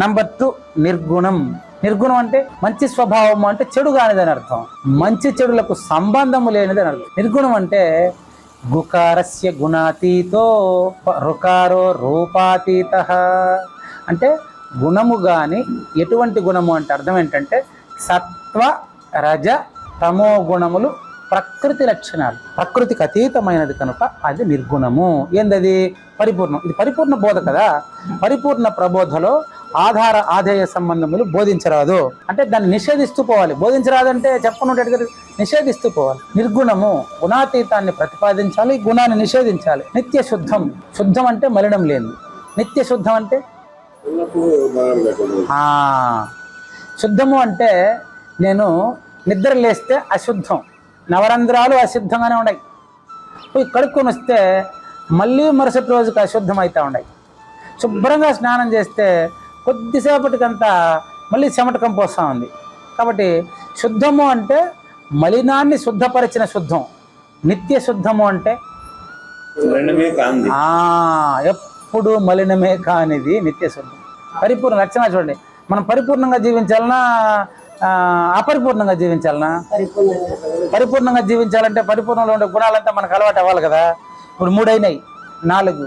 Number two నిర్గుణం. నిర్గుణం అంటే మంచి స్వభావం అంటే చెడు కానిదని అర్థం. మంచి చెడులకు సంబంధము లేనిదని అర్థం. నిర్గుణం అంటే గుకారస్య గుణాతీతో రుకారో రూపాతీత. అంటే గుణము గాని ఎటువంటి గుణము అంటే అర్థం ఏంటంటే సత్వ రజ తమో గుణములు ప్రకృతి లక్షణాలు. ప్రకృతికి అతీతమైనది కనుక అది నిర్గుణము. ఏందది? పరిపూర్ణం. ఇది పరిపూర్ణ బోధ కదా. పరిపూర్ణ ప్రబోధలో ఆధార ఆధేయ సంబంధములు బోధించరాదు. అంటే దాన్ని నిషేధిస్తూ పోవాలి. బోధించరాదంటే చెప్పనుంటే నిషేధిస్తూ పోవాలి. నిర్గుణము గుణాతీతాన్ని ప్రతిపాదించాలి గుణాన్ని నిషేధించాలి. నిత్య శుద్ధం. శుద్ధం అంటే మలినం లేదు నిత్య శుద్ధం అంటే? శుద్ధము అంటే నేను నిద్ర లేస్తే అశుద్ధం. నవరంధ్రాలు అశుద్ధంగానే ఉన్నాయి పోయి కడుక్కొని వస్తే మళ్ళీ మరుసటి రోజుకి అశుద్ధం అవుతూ ఉన్నాయి శుభ్రంగా స్నానం చేస్తే కొద్దిసేపటికంతా మళ్ళీ చెమటకం పోస్తూ ఉంది. కాబట్టి శుద్ధము అంటే మలినాన్ని శుద్ధపరిచిన శుద్ధం. నిత్య శుద్ధము అంటే ఎప్పుడు మలినమే కానిది నిత్య శుద్ధం. పరిపూర్ణ లక్షణ చూడండి. మనం పరిపూర్ణంగా జీవించాలన్నా అపరిపూర్ణంగా జీవించాలనా? పరిపూర్ణంగా జీవించాలంటే పరిపూర్ణంలో ఉండే గుణాలంతా మనకు అలవాటు అవ్వాలి కదా. ఇప్పుడు మూడైనాయి. నాలుగు.